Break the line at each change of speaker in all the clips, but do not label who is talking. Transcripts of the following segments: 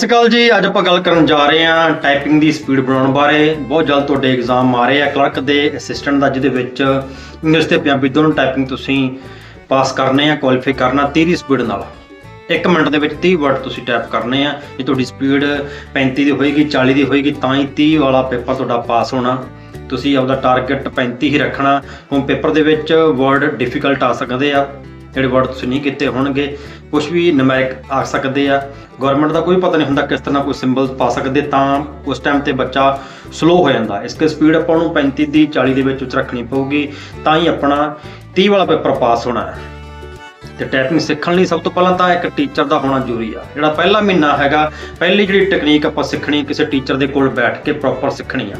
ਸਤਿ ਸ਼੍ਰੀ ਅਕਾਲ ਜੀ, ਅੱਜ ਆਪਾਂ ਗੱਲ ਕਰਨ ਜਾ ਰਹੇ ਹਾਂ ਟਾਈਪਿੰਗ ਦੀ ਸਪੀਡ ਬਣਾਉਣ ਬਾਰੇ। ਬਹੁਤ ਜਲਦ ਤੁਹਾਡੇ ਐਗਜ਼ਾਮ ਆ ਰਹੇ ਆ। ਕਲਰਕ ਦੇ ਅਸਿਸਟੈਂਟ ਦਾ, ਜਿਹਦੇ ਵਿੱਚ ਇੰਗਲਿਸ਼ ਤੇ ਪੰਜਾਬੀ ਦੋਨੋਂ ਟਾਈਪਿੰਗ ਤੁਸੀਂ ਪਾਸ ਕਰਨੇ ਆ ਕੁਆਲੀਫਾਈ ਕਰਨਾ 30 ਦੀ ਸਪੀਡ ਨਾਲ। 1 ਮਿੰਟ ਦੇ ਵਿੱਚ 30 ਵਰਡ ਤੁਸੀਂ ਟਾਈਪ ਕਰਨੇ ਆ। ਜੇ ਤੁਹਾਡੀ ਸਪੀਡ 35 ਦੀ ਹੋਏਗੀ 40 ਦੀ ਹੋਏਗੀ, ਤਾਂ ਹੀ 30 ਵਾਲਾ ਪੇਪਰ ਤੁਹਾਡਾ ਪਾਸ ਹੋਣਾ। ਤੁਸੀਂ ਆਪਦਾ ਟਾਰਗੇਟ 35 ਹੀ ਰੱਖਣਾ। ਹੁਣ ਪੇਪਰ ਦੇ ਵਿੱਚ ਵਰਡ ਡਿਫਿਕਲਟ ਆ ਸਕਦੇ ਆ। ਜਿਹੜੇ ਵਰਡ ਤੁਸੀਂ ਨਹੀਂ ਕੀਤੇ ਹੋਣਗੇ ਕੁਝ ਵੀ ਨੁਮੈਰਿਕ ਆ ਸਕਦੇ ਆ। ਗਵਰਨਮੈਂਟ ਦਾ ਕੋਈ ਪਤਾ ਨਹੀਂ ਹੁੰਦਾ ਕਿਸ ਤਰ੍ਹਾਂ ਕੋਈ ਸਿੰਬਲ ਪਾ ਸਕਦੇ, ਤਾਂ ਉਸ ਟਾਈਮ ਤੇ ਬੱਚਾ ਸਲੋ ਹੋ ਜਾਂਦਾ। ਇਸ ਕੇ ਸਪੀਡ ਆਪਾਂ ਨੂੰ 35 ਦੀ 40 ਦੇ ਵਿੱਚ ਵਿੱਚ ਰੱਖਣੀ ਪਊਗੀ, ਤਾਂ ਹੀ ਆਪਣਾ 30 ਵਾਲਾ ਪੇਪਰ ਪਾਸ ਹੋਣਾ ਹੈ। ਤੇ ਟਾਈਪਿੰਗ ਸਿੱਖਣ ਲਈ ਸਭ ਤੋਂ ਪਹਿਲਾਂ ਤਾਂ ਇੱਕ ਟੀਚਰ ਦਾ ਹੋਣਾ ਜ਼ਰੂਰੀ ਆ। ਜਿਹੜਾ ਪਹਿਲਾ ਮਹੀਨਾ ਹੈਗਾ, ਪਹਿਲੀ ਜਿਹੜੀ ਟੈਕਨੀਕ ਆਪਾਂ ਸਿੱਖਣੀ, ਕਿਸੇ ਟੀਚਰ ਦੇ ਕੋਲ ਬੈਠ ਕੇ ਪ੍ਰੋਪਰ ਸਿੱਖਣੀ ਆ।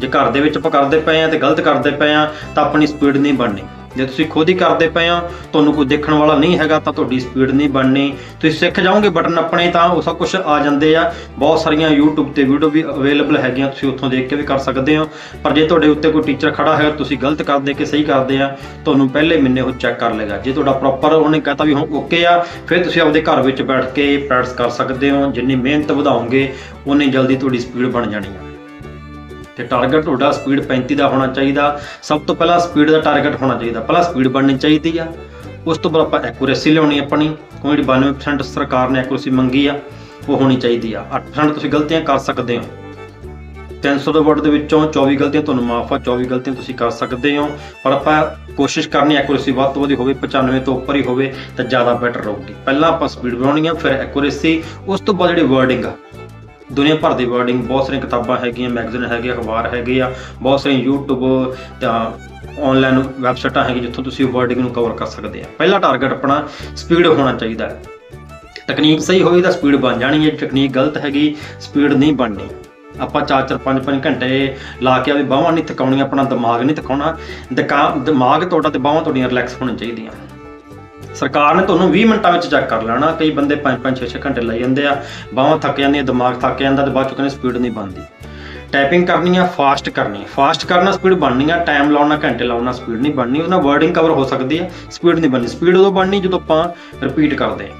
ਜੇ ਘਰ ਦੇ ਵਿੱਚ ਆਪਾਂ ਕਰਦੇ ਪਏ ਆ ਤੇ ਗਲਤ ਕਰਦੇ ਪਏ ਆ, ਤਾਂ ਆਪਣੀ ਸਪੀਡ ਨਹੀਂ ਬਣਨੀ। ਜੇ ਤੁਸੀਂ ਖੁਦ ਹੀ ਕਰਦੇ ਪਏ ਆ, ਤੁਹਾਨੂੰ ਕੋਈ ਦੇਖਣ ਵਾਲਾ ਨਹੀਂ ਹੈਗਾ, ਤਾਂ ਤੁਹਾਡੀ ਸਪੀਡ ਨਹੀਂ ਬਣਨੀ। ਤੁਸੀਂ ਸਿੱਖ ਜਾਓਗੇ ਬਟਨ ਆਪਣੇ, ਤਾਂ ਉਹ ਸਭ ਕੁਝ ਆ ਜਾਂਦੇ ਆ। ਬਹੁਤ ਸਾਰੀਆਂ YouTube ਤੇ ਵੀਡੀਓ ਵੀ ਅਵੇਲੇਬਲ ਹੈਗੀਆਂ, ਤੁਸੀਂ ਉੱਥੋਂ ਦੇਖ ਕੇ ਵੀ ਕਰ ਸਕਦੇ ਹੋ। ਪਰ ਜੇ ਤੁਹਾਡੇ ਉੱਤੇ ਕੋਈ ਟੀਚਰ ਖੜਾ ਹੈ ਤੁਸੀਂ ਗਲਤ ਕਰਦੇ ਕਿ ਸਹੀ ਕਰਦੇ ਆ, ਤੁਹਾਨੂੰ ਪਹਿਲੇ ਮਹੀਨੇ ਉਹ ਚੈੱਕ ਕਰ ਲੇਗਾ ਜੇ ਤੁਹਾਡਾ ਪ੍ਰੋਪਰ ਉਹਨੇ ਕਹਤਾ ਵੀ ਹੁਣ ਓਕੇ ਆ, ਫਿਰ ਤੁਸੀਂ ਆਪਦੇ ਘਰ ਵਿੱਚ ਬੈਠ ਕੇ ਪ੍ਰੈਕਟਿਸ ਕਰ ਸਕਦੇ ਹੋ। ਜਿੰਨੀ ਮਿਹਨਤ ਵਧਾਓਗੇ ਉਨੀ ਜਲਦੀ ਤੁਹਾਡੀ ਸਪੀਡ ਬਣ ਜਾਣੀ ਆ। ਤੇ ਟਾਰਗੇਟ ਤੁਹਾਡਾ ਸਪੀਡ 35 ਦਾ ਹੋਣਾ ਚਾਹੀਦਾ। ਸਭ ਤੋਂ ਪਹਿਲਾਂ ਸਪੀਡ ਦਾ ਟਾਰਗੇਟ ਹੋਣਾ ਚਾਹੀਦਾ। ਪਹਿਲਾਂ ਸਪੀਡ ਬਣਨੀ ਚਾਹੀਦੀ ਆ। ਉਸ ਤੋਂ ਬਾਅਦ ਆਪਾਂ ਐਕੂਰੇਸੀ ਲਿਆਉਣੀ ਆਪਣੀ। ਕੋਈ ਜਿਹੜੀ 92% ਸਰਕਾਰ ਨੇ ਐਕੂਰੇਸੀ ਮੰਗੀ ਆ, ਉਹ ਹੋਣੀ ਚਾਹੀਦੀ ਆ। 8% ਤੁਸੀਂ ਗਲਤੀਆਂ ਕਰ ਸਕਦੇ ਹੋ। 300 ਦੇ ਵਰਡ ਦੇ ਵਿੱਚੋਂ 24 ਗਲਤੀਆਂ ਤੁਹਾਨੂੰ ਮਾਫ ਆ। 24 ਗਲਤੀਆਂ ਤੁਸੀਂ ਕਰ ਸਕਦੇ ਹੋ। ਪਰ ਆਪਾਂ ਕੋਸ਼ਿਸ਼ ਕਰਨੀ ਐਕੂਰੇਸੀ ਵੱਧ ਤੋਂ ਵੱਧ ਹੋਵੇ 95 ਤੋਂ ਉੱਪਰ ਹੀ ਹੋਵੇ ਤਾਂ ਜ਼ਿਆਦਾ ਬੈਟਰ ਰਹੂਗੀ। ਪਹਿਲਾਂ ਆਪਾਂ ਸਪੀਡ ਬਣਾਉਣੀ ਆ, ਫਿਰ ਐਕੂਰੇਸੀ ਉਸ ਤੋਂ ਬਾਅਦ ਜਿਹੜੀ ਵਰਡਿੰਗ ਆ ਦੁਨੀਆ ਭਰ ਦੀ ਵਰਡਿੰਗ ਬਹੁਤ ਸਾਰੀਆਂ ਕਿਤਾਬਾਂ ਹੈਗੀਆਂ ਮੈਗਜ਼ੀਨ ਹੈਗੇ, ਅਖਬਾਰ ਹੈਗੇ ਆ, ਬਹੁਤ ਸਾਰੇ YouTube ਜਾਂ ਆਨਲਾਈਨ ਵੈਬਸਾਈਟਾਂ ਹੈਗੀਆਂ ਜਿੱਥੋਂ ਤੁਸੀਂ ਵਰਡਿੰਗ ਨੂੰ ਕਵਰ ਕਰ ਸਕਦੇ ਆ। ਪਹਿਲਾ ਟਾਰਗੇਟ ਆਪਣਾ ਸਪੀਡ ਹੋਣਾ ਚਾਹੀਦਾ ਹੈ। ਟੈਕਨੀਕ ਸਹੀ ਹੋਈ ਤਾਂ ਸਪੀਡ ਬਣ ਜਾਣੀ ਹੈ ਟੈਕਨੀਕ ਗਲਤ ਹੈਗੀ ਸਪੀਡ ਨਹੀਂ ਬਣਨੀ। ਆਪਾਂ 4-4 5-5 ਘੰਟੇ ਲਾ ਕੇ ਆਪਣੀ ਬਾਹਾਂ ਨਹੀਂ ਥਕਾਉਣੀਆਂ, ਆਪਣਾ ਦਿਮਾਗ ਨਹੀਂ ਥਕਾਉਣਾ, ਦਿਕਾ- ਦਿਮਾਗ ਤੁਹਾਡਾ ਤੇ ਬਾਹਾਂ ਤੁਹਾਡੀਆਂ ਰਿਲੈਕਸ ਹੋਣੀਆਂ ਚਾਹੀਦੀਆਂ। ਸਰਕਾਰ ਨੇ ਤੁਹਾਨੂੰ 20 ਮਿੰਟਾਂ ਵਿੱਚ ਚੈੱਕ ਕਰ ਲੈਣਾ। ਕਈ ਬੰਦੇ 5-5 6-6 ਘੰਟੇ ਲਾਈ ਜਾਂਦੇ ਆ। ਬਾਹਾਂ ਥੱਕ ਜਾਂਦੀਆਂ, ਦਿਮਾਗ ਥੱਕ ਜਾਂਦਾ ਤੇ ਬਾਅਦ ਚ ਕਹਿੰਦੇ ਸਪੀਡ ਨਹੀਂ ਬਣਦੀ। ਟਾਈਪਿੰਗ ਕਰਨੀ ਆ ਫਾਸਟ ਕਰਨੀ ਫਾਸਟ ਕਰਨਾ ਸਪੀਡ ਬਣਨੀ ਆ। ਟਾਈਮ ਲਾਉਣਾ, ਘੰਟੇ ਲਾਉਣਾ ਸਪੀਡ ਨਹੀਂ ਬਣਨੀ। ਉਹਨਾਂ ਵਰਡਿੰਗ ਕਵਰ ਹੋ ਸਕਦੀ ਆ ਸਪੀਡ ਨਹੀਂ ਬਣਨੀ। ਸਪੀਡ ਉਦੋਂ ਬਣਨੀ ਜਦੋਂ ਆਪਾਂ ਰਿਪੀਟ ਕਰਦੇ ਆ।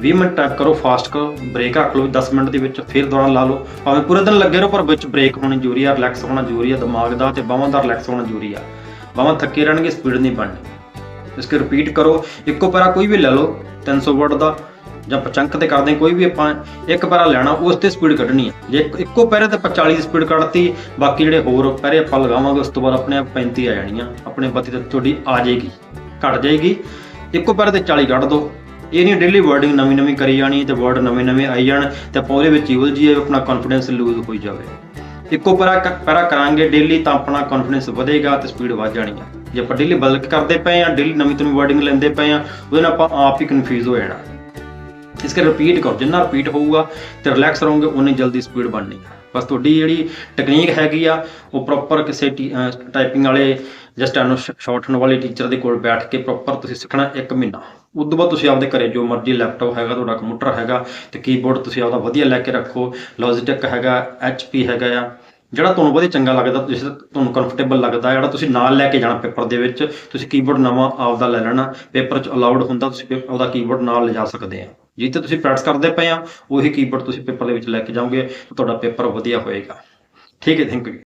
20 ਮਿੰਟ ਟਾਈਪ ਕਰੋ ਫਾਸਟ ਕਰੋ ਬ੍ਰੇਕ ਰੱਖ ਲਓ 10 ਮਿੰਟ ਦੇ ਵਿੱਚ ਫਿਰ ਦੌਰਾਨ ਲਾ ਲਓ। ਭਾਵੇਂ ਪੂਰੇ ਦਿਨ ਲੱਗੇ ਰਹੋ, ਪਰ ਵਿੱਚ ਬ੍ਰੇਕ ਹੋਣੀ ਜ਼ਰੂਰੀ ਆ ਰਿਲੈਕਸ ਹੋਣਾ ਜ਼ਰੂਰੀ ਆ, ਦਿਮਾਗ ਦਾ ਤੇ ਬਾਹਾਂ ਦਾ ਰਿਲੈਕਸ ਹੋਣਾ ਜ਼ਰੂਰੀ ਆ। ਬਾਹਾਂ ਥੱਕੇ ਰਹਿਣਗੇ ਸਪੀਡ ਨਹੀਂ ਬਣਨੀ। ਇਸ ਕੇ ਰਿਪੀਟ ਕਰੋ। ਇੱਕੋ ਪੈਰਾ ਕੋਈ ਵੀ ਲੈ ਲਓ 300 ਵਰਡ ਦਾ, ਜਾਂ ਪਚੰਕ ਤੇ ਕਰਦੇ ਕੋਈ ਵੀ ਆਪਾਂ ਇੱਕ ਪੈਰਾ ਲੈਣਾ, ਉਸ ਤੇ ਸਪੀਡ ਕੱਢਣੀ ਹੈ। ਜੇ ਇੱਕੋ ਪੈਰੇ ਤੇ ਆਪਾਂ 40 ਦੀ ਸਪੀਡ ਕੱਢਤੀ, ਬਾਕੀ ਜਿਹੜੇ ਹੋਰ ਪੈਰੇ ਆਪਾਂ ਲਗਾਵਾਂਗੇ, ਉਸ ਤੋਂ ਬਾਅਦ ਆਪਣੇ ਆਪ 35 ਆ ਜਾਣੀਆਂ। ਆਪਣੇ ਬੱਤੀ ਤੇ ਤੁਹਾਡੀ ਆ ਜਾਏਗੀ, ਘਟ ਜਾਏਗੀ। ਇੱਕੋ ਪੈਰੇ ਤੇ 40 ਕੱਢ ਦੋ। ਇਹ ਨਹੀਂ ਡੇਲੀ ਵਰਡਿੰਗ ਨਵੀਂ ਨਵੀਂ ਕਰੀ ਜਾਣੀ, ਤੇ ਵਰਡ ਨਵੇਂ ਨਵੇਂ ਆਈ ਜਾਣ, ਤੇ ਆਪਾਂ ਉਹਦੇ ਵਿੱਚ ਹੀ ਉਲਝੀਏ, ਆਪਣਾ ਕੌਨਫੀਡੈਂਸ ਲੂਜ਼ ਹੋਈ ਜਾਵੇ। ਇੱਕੋ ਪੈਰਾ ਕ- ਪੈਰਾ ਕਰਾਂਗੇ ਡੇਲੀ ਤਾਂ ਆਪਣਾ ਕੌਨਫੀਡੈਂਸ ਵਧੇਗਾ ਤੇ ਸਪੀਡ ਵੱਧ ਜਾਣੀ ਹੈ ਜੇ ਆਪਾਂ ਡੇਲੀ ਬਲਕ ਕਰਦੇ ਪਏ ਆ ਡੇਲੀ ਨਵੀਂ ਤੋਂ ਵਰਡਿੰਗ ਲੈਂਦੇ ਪਏ ਆ, ਉਹਦੇ ਨਾਲ ਆਪਾਂ ਆਪ ਹੀ ਕਨਫਿਊਜ਼ ਹੋ ਜਾਣਾ। ਇਸ ਕਰਕੇ ਰਿਪੀਟ ਕਰੋ, ਜਿੰਨਾ ਰਿਪੀਟ ਹੋਊਗਾ ਤੇ ਰਿਲੈਕਸ ਰਹੋਗੇ ਉਨੀ ਜਲਦੀ ਸਪੀਡ ਬਣਨੀ ਬਸ ਤੁਹਾਡੀ ਜਿਹੜੀ ਟੈਕਨੀਕ ਹੈਗੀ ਆ, ਉਹ ਪ੍ਰੋਪਰ ਕਿਸੇ ਟਾਈਪਿੰਗ ਵਾਲੇ ਜਾਂ ਸਟੈਨੋ ਸ਼ਾਰਟਨ ਵਾਲੇ ਟੀਚਰ ਦੇ ਕੋਲ ਬੈਠ ਕੇ ਪ੍ਰੋਪਰ ਤੁਸੀਂ ਸਿੱਖਣਾ 1 ਮਹੀਨਾ। ਉਸ ਤੋਂ ਬਾਅਦ ਤੁਸੀਂ ਆਪਦੇ ਘਰੇ ਜੋ ਮਰਜ਼ੀ ਲੈਪਟਾਪ ਹੈਗਾ, ਤੁਹਾਡਾ ਕੰਪਿਊਟਰ ਹੈਗਾ ਤੇ ਕੀਬੋਰਡ ਤੁਸੀਂ ਆਪਦਾ ਵਧੀਆ ਲੈ ਕੇ ਰੱਖੋ। ਲੌਜੀਟੈਕ ਹੈਗਾ, HP ਹੈਗਾ ਆ। ਜਿਹੜਾ ਤੁਹਾਨੂੰ ਵਧੀਆ ਚੰਗਾ ਲੱਗਦਾ, ਜਿਸ ਤੁਹਾਨੂੰ ਕੰਫਰਟੇਬਲ ਲੱਗਦਾ, ਜਿਹੜਾ ਤੁਸੀਂ ਨਾਲ ਲੈ ਕੇ ਜਾਣਾ ਪੇਪਰ ਦੇ ਵਿੱਚ, ਤੁਸੀਂ ਕੀਬੋਰਡ ਨਵਾਂ ਆਪਦਾ ਲੈ ਲੈਣਾ, ਪੇਪਰ 'ਚ ਅਲਾਉਡ ਹੁੰਦਾ, ਤੁਸੀਂ ਪੇ- ਆਪਦਾ ਕੀਬੋਰਡ ਨਾਲ ਲਿਜਾ ਸਕਦੇ ਆ। ਜਿੱਥੇ ਤੁਸੀਂ ਪ੍ਰੈਕਟਿਸ ਕਰਦੇ ਪਏ ਆ, ਉਹੀ ਕੀਬੋਰਡ ਤੁਸੀਂ ਪੇਪਰ ਦੇ ਵਿੱਚ ਲੈ ਕੇ ਜਾਓਗੇ, ਤੁਹਾਡਾ ਪੇਪਰ ਵਧੀਆ ਹੋਏਗਾ। ਠੀਕ ਹੈ ਥੈਂਕ ਯੂ